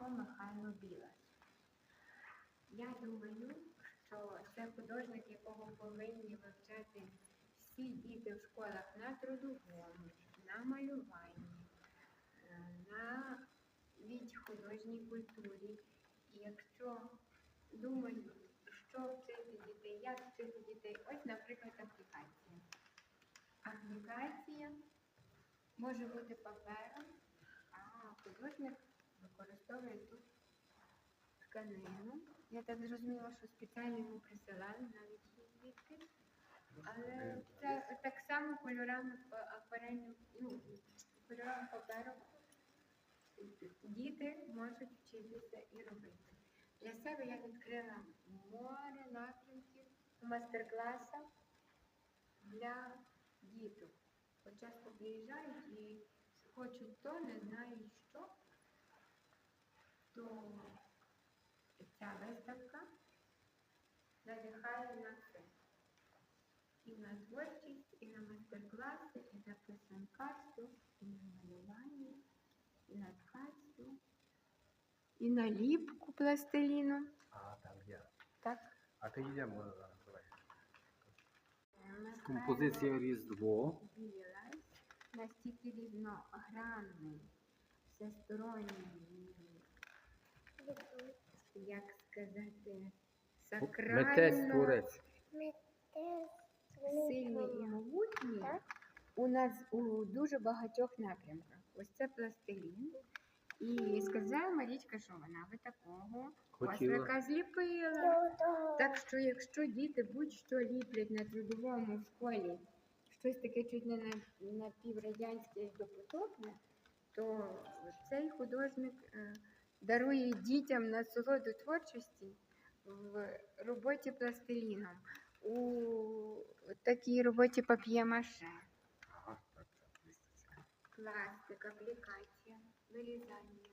Сашко Михайло Білас. Я думаю, що це художник, якого повинні вивчати всі діти в школах на трудовому, на малюванні, е, на від художній культурі. І якщо думаю, що вчити дітей, як вчити дітей, ось, наприклад, аплікація. Аплікація може бути папером, а художник використовує тут тканину. Я так зрозуміла, що спеціально йому присилали навіть звідки. Але це так само кольорами акварельним, ну, кольорами паперу діти можуть вчитися і робити. Для себе я відкрила море напрямків мастер-класах для діток. Часто приїжджають і хочуть то, не знають що, то ця виставка надихає на все. І на творчість, і на мастер-класи, і на писанкарство, і на малювання, і на ткацтво, і на ліпку пластиліну. А, там є. Так. А ти йдемо. Михайло Композиція Різдво. Білась настільки різногранний, всесторонній, як сказати, сакрально творець. сильний і могутній у нас у дуже багатьох напрямках. Ось це пластилін. І сказала Марічка, що вона би такого Хотіла. ослика зліпила. Так що, якщо діти будь-що ліплять на трудовому в школі, щось таке чуть не на, напіврадянське і допотопне, то цей художник е, дарує дітям насолоду творчості в роботі пластиліном, у такій роботі пап'є-маше, пластик, аплікація, вирізання.